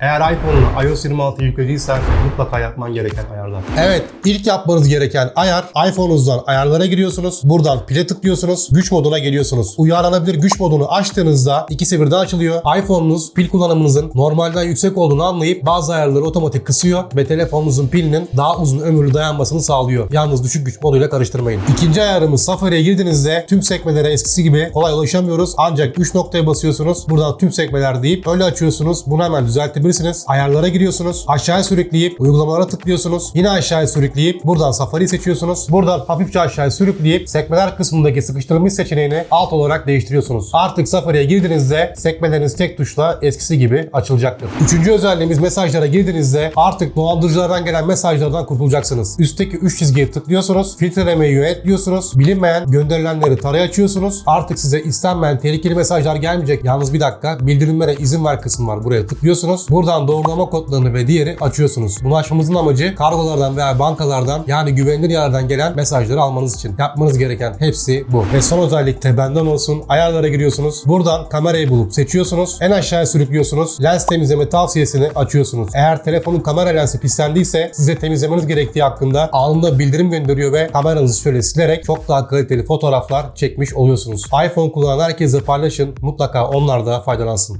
Eğer iPhone'unu iOS 26 yüklediysen mutlaka yapman gereken ayarlar. Evet, ilk yapmanız gereken ayar iPhone'unuzdan ayarlara giriyorsunuz. Buradan pile tıklıyorsunuz. Güç moduna geliyorsunuz. Uyarlanabilir güç modunu açtığınızda ikisi birden açılıyor. iPhone'unuz pil kullanımınızın normalden yüksek olduğunu anlayıp bazı ayarları otomatik kısıyor ve telefonunuzun pilinin daha uzun ömürlü dayanmasını sağlıyor. Yalnız düşük güç moduyla karıştırmayın. İkinci ayarımız Safari'ye girdiğinizde tüm sekmelere eskisi gibi kolay ulaşamıyoruz. Ancak 3 noktaya basıyorsunuz. Buradan tüm sekmeler deyip öyle açıyorsunuz. Bunu hemen düzeltebilirsiniz. Ayarlara giriyorsunuz. Aşağıya sürükleyip uygulamalara tıklıyorsunuz. Yine aşağıya sürükleyip buradan Safari'yi seçiyorsunuz. Buradan hafifçe aşağıya sürükleyip sekmeler kısmındaki sıkıştırılmış seçeneğini alt olarak değiştiriyorsunuz. Artık Safari'ye girdiğinizde sekmeleriniz tek tuşla eskisi gibi açılacaktır. Üçüncü özelliğimiz mesajlara girdiğinizde artık dolandırıcılardan gelen mesajlardan kurtulacaksınız. Üstteki 3 çizgiye tıklıyorsunuz. Filtrelemeyi yönet. Bilinmeyen gönderilenleri taraya açıyorsunuz. Artık size istenmeyen tehlikeli mesajlar gelmeyecek. Yalnız bir dakika bildirimlere izin ver kısmı var. Buraya tıklıyorsunuz. Buradan doğrulama kodlarını ve diğeri açıyorsunuz. Bunu açmamızın amacı kargolardan veya bankalardan yani güvenilir yerlerden gelen mesajları almanız için. Yapmanız gereken hepsi bu. Ve son özellik de benden olsun. Ayarlara giriyorsunuz. Buradan kamerayı bulup seçiyorsunuz. En aşağıya sürüklüyorsunuz. Lens temizleme tavsiyesini açıyorsunuz. Eğer telefonun kamera lensi pislendiyse size temizlemeniz gerektiği hakkında anında bildirim gönderiyor ve kameranızı şöyle silerek çok daha kaliteli fotoğraflar çekmiş oluyorsunuz. iPhone kullanan herkese paylaşın. Mutlaka onlar da faydalansın.